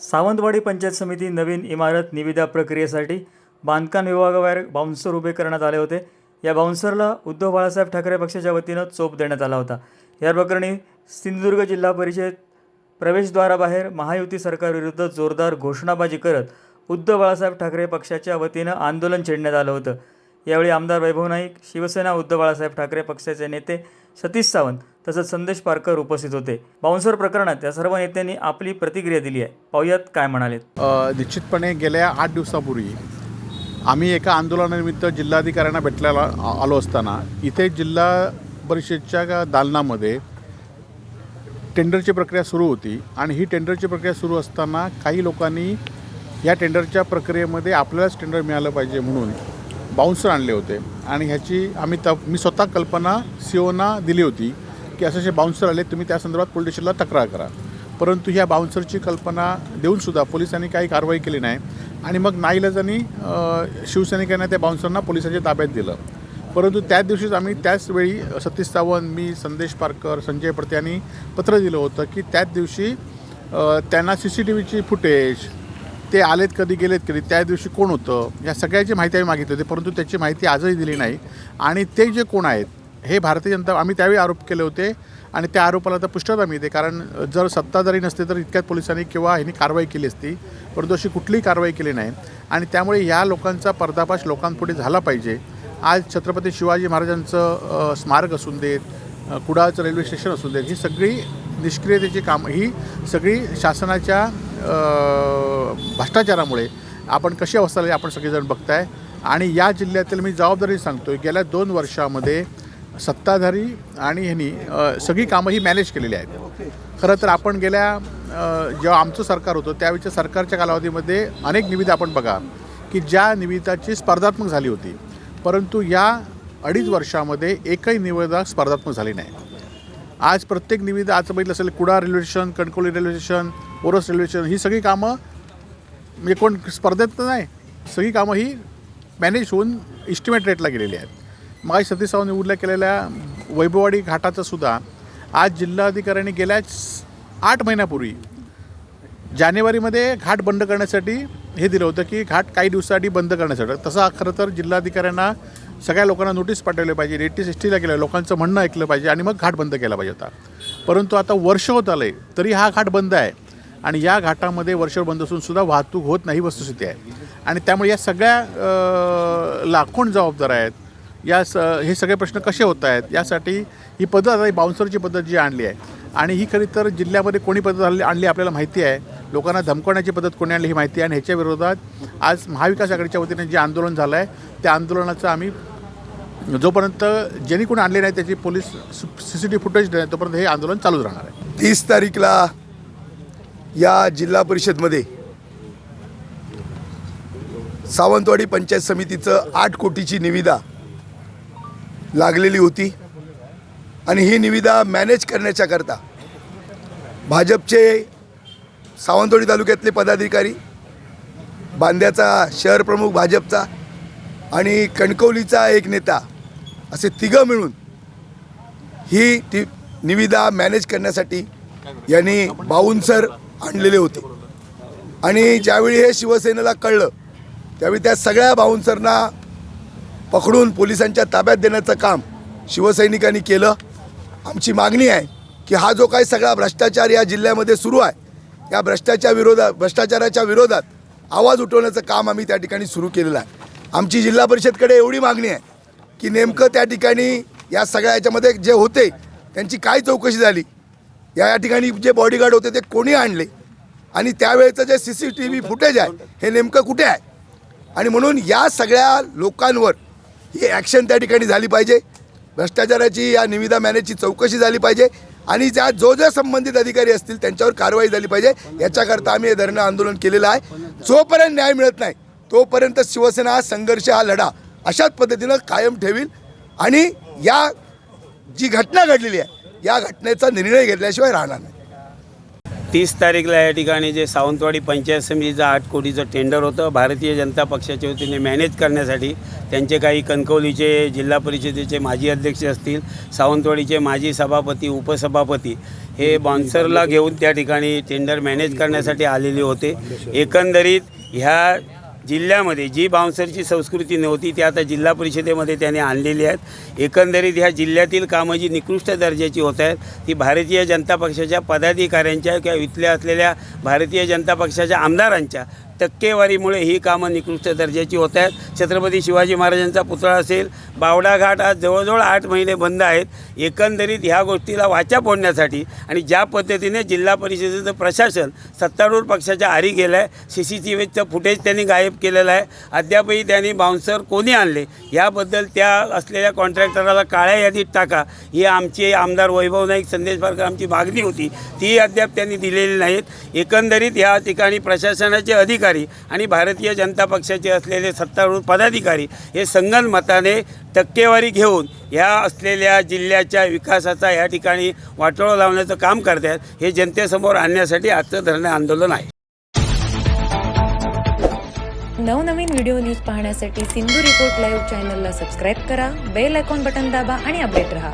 सावंतवाडी पंचायत समिती नवीन इमारत निविदा प्रक्रियेसाठी बांधकाम विभागाबाहेर बाउन्सर उभे करण्यात आले होते. या बाउन्सरला उद्धव बाळासाहेब ठाकरे पक्षाच्या वतीनं चोप देण्यात आला होता. या प्रकरणी सिंधुदुर्ग जिल्हा परिषद प्रवेशद्वाराबाहेर महायुती सरकारविरुद्ध जोरदार घोषणाबाजी करत उद्धव बाळासाहेब ठाकरे पक्षाच्या वतीनं आंदोलन छेडण्यात आलं होतं. यावेळी आमदार वैभव नाईक शिवसेना उद्धव बाळासाहेब ठाकरे पक्षाचे नेते सतीश सावंत तसंच संदेश पारकर उपस्थित होते. बाउन्सर प्रकरणात या सर्व नेत्यांनी आपली प्रतिक्रिया दिली आहे. पाहुयात काय म्हणाले निश्चितपणे गेल्या आठ दिवसापूर्वी आम्ही एका आंदोलनानिमित्त जिल्हाधिकाऱ्यांना भेटल्याला आलो असताना इथे जिल्हा परिषदच्या दालनामध्ये टेंडरची प्रक्रिया सुरू होती आणि ही टेंडरची प्रक्रिया सुरू असताना काही लोकांनी या टेंडरच्या प्रक्रियेमध्ये आपल्यालाच टेंडर मिळालं पाहिजे म्हणून बाउन्सर आणले होते. आणि ह्याची आम्ही त मी स्वतः कल्पना सीओना दिली होती. की असे असे बाउन्सर आले तुम्ही त्या संदर्भात पोलीस स्टेशनला तक्रार करा. परंतु ह्या बाउन्सरची कल्पना देऊनसुद्धा पोलिसांनी काही कारवाई केली नाही. आणि मग नाईलाजांनी शिवसैनिकांना त्या बाउन्सरना पोलिसांच्या ताब्यात दिलं. परंतु त्याच दिवशीच आम्ही त्याच वेळी सतीश सावंत मी संदेश पारकर संजय पडते यांनी पत्र दिलं होतं की त्याच दिवशी त्यांना सी सी टी व्हीची फुटेज ते आलेत कधी गेलेत कधी त्या दिवशी कोण होतं या सगळ्याची माहिती आम्ही मागितली होती परंतु त्याची माहिती आजही दिली नाही. आणि ते जे कोण आहेत हे भारतीय जनता आम्ही त्यावेळी आरोप केले होते आणि त्या आरोपाला तर पुष्टता मिळते कारण जर सत्ताधारी नसते तर इतक्यात पोलिसांनी किंवा ह्यांनी कारवाई केली असती परंतु अशी कुठलीही कारवाई केली नाही. आणि त्यामुळे या लोकांचा पर्दाफाश लोकांपुढे झाला पाहिजे. आज छत्रपती शिवाजी महाराजांचं स्मारक असून देत कुडाळचं रेल्वे स्टेशन असू देत ही सगळी निष्क्रियतेची कामं ही सगळी शासनाच्या भ्रष्टाचारामुळे आपण कशी अवस्था आपण सगळेजण बघताय. आणि या जिल्ह्यातील मी जबाबदारी सांगतो गेल्या दोन वर्षामध्ये सत्ताधारी आणि ह्यांनी सगळी कामं ही मॅनेज केलेली आहेत. खरं तर आपण गेल्या जेव्हा आमचं सरकार होतं त्यावेळीच्या सरकारच्या कालावधीमध्ये अनेक निविदा आपण बघा की ज्या निविदाची स्पर्धात्मक झाली होती. परंतु या अडीच वर्षामध्ये एकही निविदा स्पर्धात्मक झाली नाही. आज प्रत्येक निविदा आज बघितलं असेल कुडा railway station Kankavli railway station Oros railway station ही सगळी कामं म्हणजे कोण स्पर्धेत नाही सगळी कामं ही मॅनेज होऊन इस्टिमेट रेटला गेलेली आहेत. मग सतीश सावंत निवडल्या केलेल्या वैभववाडी घाटाचंसुद्धा आज जिल्हाधिकाऱ्यांनी गेल्याच आठ महिन्यापूर्वी जानेवारीमध्ये घाट बंद करण्यासाठी हे दिलं होतं की घाट काही दिवसासाठी बंद करण्यासाठी. तसं खरं तर जिल्हाधिकाऱ्यांना सगळ्या लोकांना नोटीस पाठवली पाहिजे रेटी एसटीला केलं लोकांचं म्हणणं ऐकलं पाहिजे आणि मग घाट बंद केला पाहिजे होता. परंतु आता वर्ष होत आलं आहे तरी हा घाट बंद आहे आणि या घाटामध्ये वर्षभर बंद असून सुद्धा वाहतूक होत नाही वस्तुस्थिती आहे. आणि त्यामुळे या सगळ्या लाखोण जबाबदार आहेत. या स हे सगळे प्रश्न कसे होत आहेत? यासाठी ही पद्धत आता ही बाउन्सरची पद्धत जी आणली आहे. आणि ही खरी तर जिल्ह्यामध्ये कोणी पद्धत आणली आणली आपल्याला माहिती आहे. लोकांना धमकवण्याची पद्धत कोणी आणली ही माहिती आहे. आणि ह्याच्या विरोधात आज महाविकास आघाडीच्या वतीने जे आंदोलन झालं आहे त्या आंदोलनाचं आम्ही जोपर्यंत ज्यांनी कोणी आणले नाही त्याची police C C T V footage नाही तोपर्यंत हे आंदोलन चालूच राहणार आहे. तीस तारीखला या जिल्हा परिषदमध्ये सावंतवाडी पंचायत समितीचं आठ कोटीची निविदा लागलेली होती. आणि ही निविदा मॅनेज करण्याच्याकरता भाजपचे सावंतवाडी तालुक्यातले पदाधिकारी बांद्याचा शहर प्रमुख भाजपचा आणि कणकवलीचा एक नेता असे तिघं मिळून ही ती निविदा मॅनेज करण्यासाठी यांनी बाऊनसर आणलेले होते. आणि ज्यावेळी हे शिवसेनेला कळलं त्यावेळी त्या सगळ्या बाऊनसरना पकडून पोलिसांच्या ताब्यात देण्याचं काम शिवसैनिकांनी केलं. आमची मागणी आहे की हा जो काही सगळा भ्रष्टाचार या जिल्ह्यामध्ये सुरू आहे या भ्रष्टाचार विरोधात भ्रष्टाचाराच्या विरोधात आवाज उठवण्याचं काम आम्ही त्या ठिकाणी सुरू केलेलं आहे. आमची जिल्हा परिषदकडे एवढी मागणी आहे की नेमकं त्या ठिकाणी या सगळ्या याच्यामध्ये जे होते त्यांची काय चौकशी झाली? या या ठिकाणी जे बॉडीगार्ड होते ते कोणी आणले? आणि त्यावेळेचं जे C C T V footage आहे हे नेमकं कुठे आहे? आणि म्हणून या सगळ्या लोकांवर ही ॲक्शन त्या ठिकाणी झाली पाहिजे. भ्रष्टाचाराची या निविदा मॅनेजची चौकशी झाली पाहिजे. आणि ज्या जो जो संबंधित अधिकारी असतील त्यांच्यावर कारवाई झाली पाहिजे. याच्याकरता आम्ही हे धरणं आंदोलन केलेलं आहे. जोपर्यंत न्याय मिळत नाही तोपर्यंत शिवसेना हा संघर्ष हा लढा अशाच पद्धतीनं कायम ठेवील. आणि या जी घटना घडलेली आहे या घटनेचा निर्णय घेतल्याशिवाय राहणार नाही. तीस तारीखला या ठिकाणी जे सावंतवाडी पंचायत समितीचं आठ कोटीचं टेंडर होतं भारतीय जनता पक्षाच्या वतीने मॅनेज करण्यासाठी त्यांचे काही कणकवलीचे जिल्हा परिषदेचे माजी अध्यक्ष असतील सावंतवाडीचे माजी सभापती उपसभापती हे बॉन्सरला घेऊन त्या ठिकाणी टेंडर मॅनेज करण्यासाठी आलेले होते. एकंदरीत ह्या जिल्ह्यामध्ये जी बाउन्सरची संस्कृती नव्हती ती आता जिल्हा परिषदेमध्ये त्याने आणलेली आहेत. एकंदरीत ह्या जिल्ह्यातील कामं जी निकृष्ट दर्जाची होत आहेत ती भारतीय जनता पक्षाच्या पदाधिकाऱ्यांच्या किंवा इथल्या असलेल्या भारतीय जनता पक्षाच्या आमदारांच्या टक्केवारीमुळे ही कामं निकृष्ट दर्जाची होत आहेत. छत्रपती शिवाजी महाराजांचा पुतळा असेल बावडा घाट आज जवळजवळ आठ महिने बंद आहेत. एकंदरीत ह्या गोष्टीला वाचा फोडण्यासाठी आणि ज्या पद्धतीने जिल्हा परिषदेचं प्रशासन सत्तारूढ पक्षाच्या आरी गेलं आहे सी सी टी व्हीचं फुटेज त्यांनी गायब केलेलं आहे. अद्यापही त्यांनी बाउन्सर कोणी आणले? याबद्दल त्या असलेल्या कॉन्ट्रॅक्टराला काळ्या यादीत टाका. ही आमची आमदार वैभव नाईक संदेश पारकर आमची मागणी होती. ती अद्याप त्यांनी दिलेली नाहीत. एकंदरीत या ठिकाणी प्रशासनाचे अधिकार आणि भारतीय जनता पक्षाचे असलेले सत्तारूढ पदाधिकारी हे संगनमताने टक्केवारी घेऊन ह्या असलेल्या जिल्ह्याच्या विकासाचा या ठिकाणी वाटोळं लावण्याचं काम करतात हे जनतेसमोर आणण्यासाठी आजचं धरणे आंदोलन आहे. नवनवीन व्हिडिओ न्यूज पाहण्यासाठी सिंधू रिपोर्ट लाईव्ह चॅनलला सबस्क्राईब करा बेल आयकॉन बटन दाबा आणि अपडेट रहा.